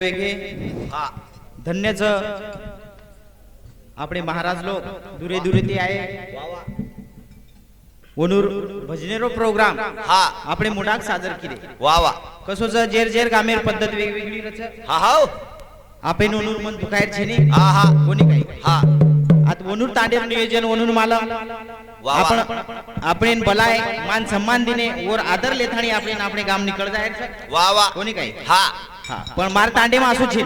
वेगळे हा धन्यच આપણે મહારાજ લોક દૂરે દૂરેથી આયે वा वा वनूर भजनेरो प्रोग्राम हा આપણે मुडाक सादर केले वा वा कसो ज जेर जेर गामेर पद्धत वेगवेगळी रच हा हाव आपे वनूर मन दुखायर छे ने हा हा कोणी काही हा आता वनूर तांडेर नियोजन वनूर माला वा आपण वा આપણે બલાય માન સન્માન દિને ઓર આદર લેથાણી આપણે ને આપણે ગામ નીકળ જાય છે वा वा કોની काही हा હા પણ માર તાંડેમાં આસુ છે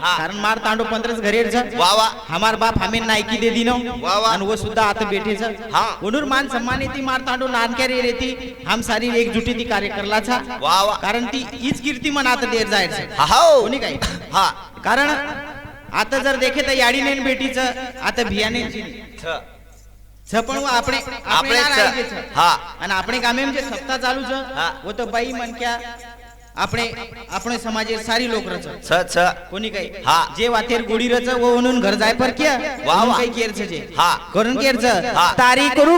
હા. કારણ માર તાંડો પંદરસ ઘરે છે वा वा हमार बाप हमें नायकी दे दी नो वाह, वाह. आणि वो सुद्धा आता बैठे छ हाँ. वनूर मान सम्मानी ती मार तांडो नानक्यारी रेती हम सारी एकजुटी ती कार्य करला छा वा वा कारण ती हीच कीर्ती मन आता देर जाय छे हा हाव कोणी काही हा कारण आता जर देखे तर याडी नेन बेटीच आता भियाने छ छ पण वो આપણે આપણે આપણે જ ના છે. રાજી છે હા. અને આપણે ગામે જે સપ્તાહ ચાલુ છે હા. वो તો બાઈ મન ક્યા आपण आपण समाज सारी लोक रच छ कोणी काही? हा. जे वाथेर गुडी रच व म्हणून घर जाय पर किया वा. वा काही केर छ जे. हा. करून केर छ तारी करू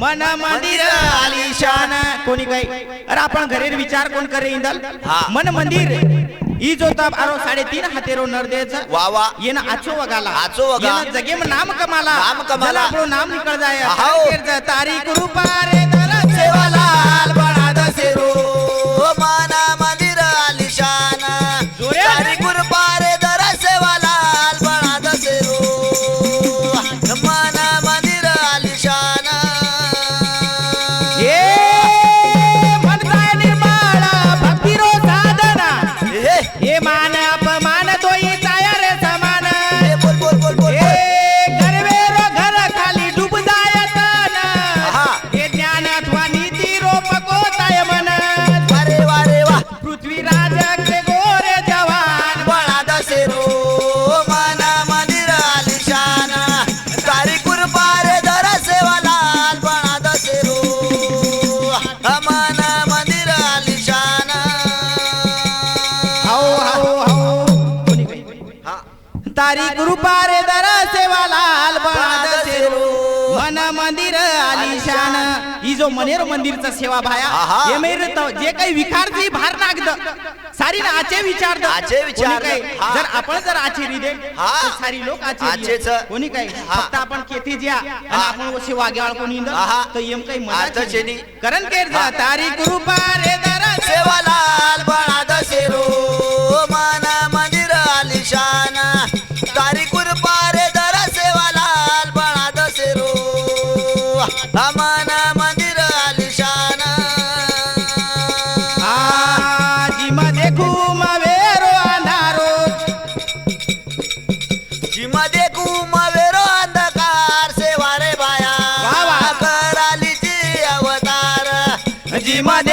मन मंदिर आलिशान कोणी काही? अरे आपण घरेर विचार कोण करे इंदल? हा. मन मंदिर. ई जो तब आरो साडेतीन हातेरो नर देच वा वा. येन आचो वगाला. आचो वगा. येन जगेम नाम कमाला. नाम कमाला. आपलो नाम निकळ जाय. हाओ. तारीख दर सेवालाल बना दसेरो. माना मंदिर आलिशान जोरे. तारी कृपारे दर बळाद सेरो मन मंदिर आलिशान ही जो मनेर मंदिरचा सेवा भाया आहा. मेर त- जे काही विकार ती भार नागद सारी ना आचे विचार द. आचे विचार. जर आपण जर आचे रिदे हा. सारी लोक आचे. कोणी काही हा. फक्त आपण केथे ज्या आणि. आपण वो सेवा ग्याळ कोणी. तर एम काही मनाची. करण केर जा. तारी कृपारे दर सेवालाल बळा दसेरो माना money.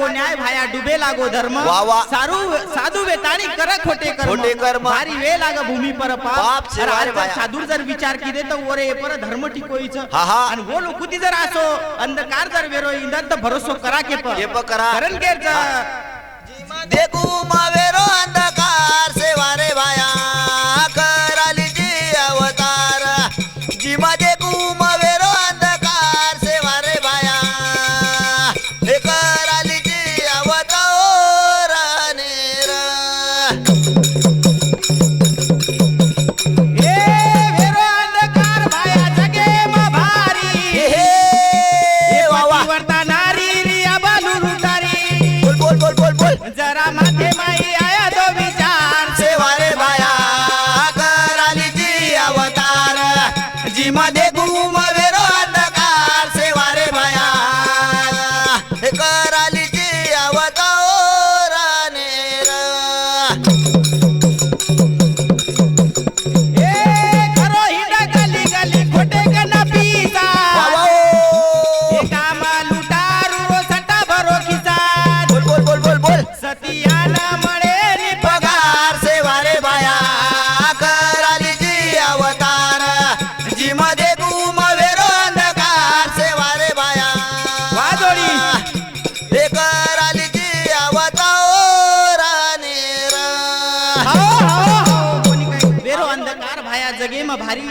लागो न्याय भाया डुबे लागो धर्म वा वा. सारू साधू वेताणी कर खोटे कर्म खोटे कर्म. भारी वे लाग भूमी पर पाप सेवा अरे रे आज भाया. साधू जर विचार किदे तर ओरे पर धर्म टिकोईच हा, हा. आणि वो लोकुती जर असो अंधकार जर वेरो इंधन तर भरोसो करा के हे प करा. कारण केरचा दे घुमवेरो अंधकार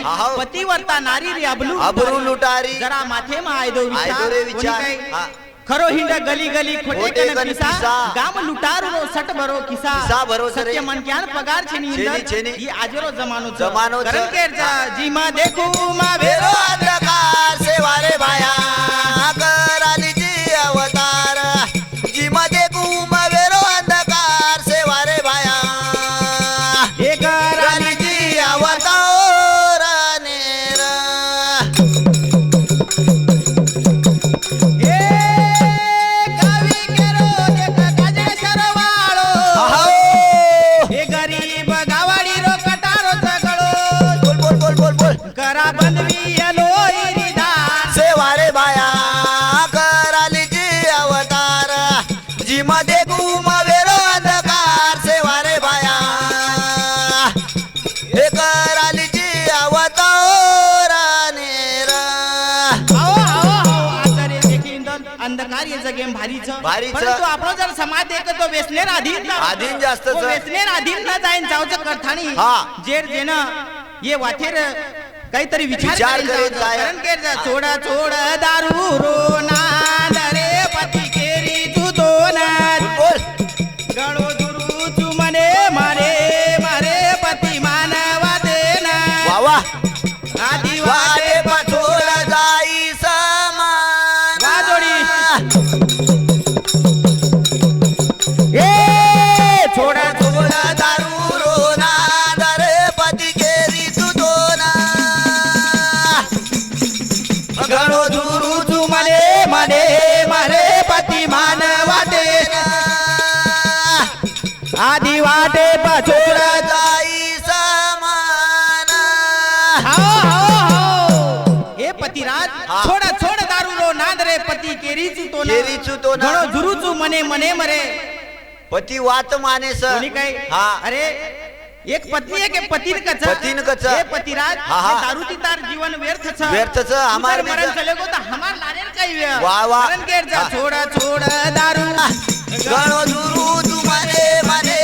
भारी अहो. पतिवर्ता नारी रे अबलू अबरू लुटारी जरा माथे मा आयदो आयदो रे विचार कोणी विचार. काय हा. खरो हिंड गली गली खोटे खोटे कन कन पिसा पिसा. गाम लुटारू रो सट भरो किसा किसा भरो सरे. सत्य मन ज्ञान पगार छेनी छेनी, इंदर छेनी. ही आजरो जमानो जमानो छ. करण केर जा जी मा देखू मा वेरो वेरो अंधकार सेवा रे बाया करालीची भारीच भारीच. परंतु आपण जर समाज देख तो अधीन ना अधीन जास्तच. तो वेसनेर अधीन ना जाईन जाऊचं करतानी हा. जेर जेन ये वाथेर काहीतरी विचार विचार करीन करीन जाऊचं. जाय. कारण केर जा चोड चोड दारू रो नाद वाटे पछोड जाई समान हाओ हाओ हाओ हे पतिराज हा. छोडा छोड दारू रो नाद रे पती केरी चू तो केरी चू तो ना. गणो दुरू चू मने मने मरे पती वात माने स कोणी काय हा अरे एक पत्नी आहे के पतीन कच पतीन कच. हे पतिराज हा, हा. हे दारू ती तार जीवन व्यर्थ छ व्यर्थ छ, हमार जर भी मरण. चले गो तो हमार लारेर काही वेळ वा, वा. मरण केर जा हा. छोड छोड दारू गणो दुरू तू माने माने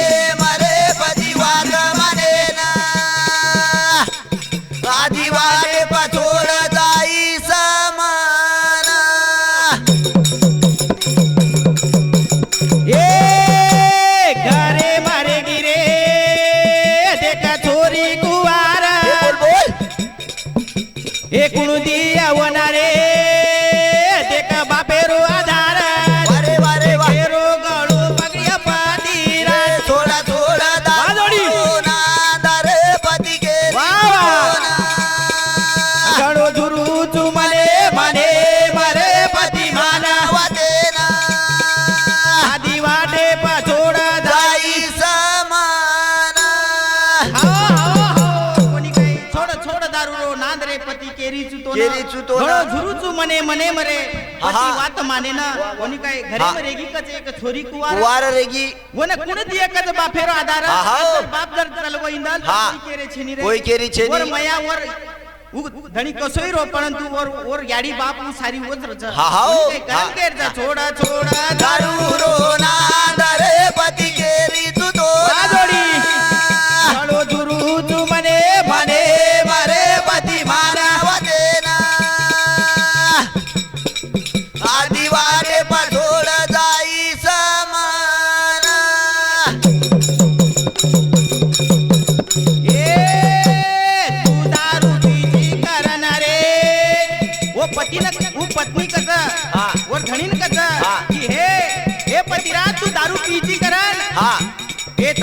छोड छोड दारू रो नांद रे पती केरी चुतो केरी चुतो. झुरुचू मने मने मरे पती. वात माने ना कोणी काय घरी. मरेगी कच एक छोरी कुवार वार रेगी वन कुण दिए कच बाफेरो आधार हा. बाप जर चलवो इंदल हा. कोई केरे छेनी रे कोई केरी छेनी. वर मया वर धणी कसोई रो परंतु वर वर याडी बाप सारी वज्र हा, हा. हा. केरचा छोडा छोडा दारू रो नांद रे पती उ पत्नी कस? हा. वर धणीन कस? हा. की हे हे पतिराज तू दारू पिची करण? हा. हे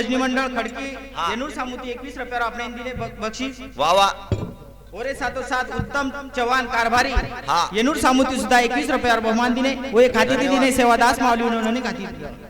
ભજની મંડળ ખડકી જેનું સામુતી એકવીસ રૂપિયા આપણે ઇન્દિને બક્ષી. વાહ વાહ. ઓરે સાતો સાત ઉત્તમ ચવાન કારભારી. હા. એનું સામુતી સુધા એકવીસ રૂપિયા બહુમાન દિને ઓએ ખાતી દીધી ને સેવાદાસ માવલી ઉન્હોंने ખાતી દીધી.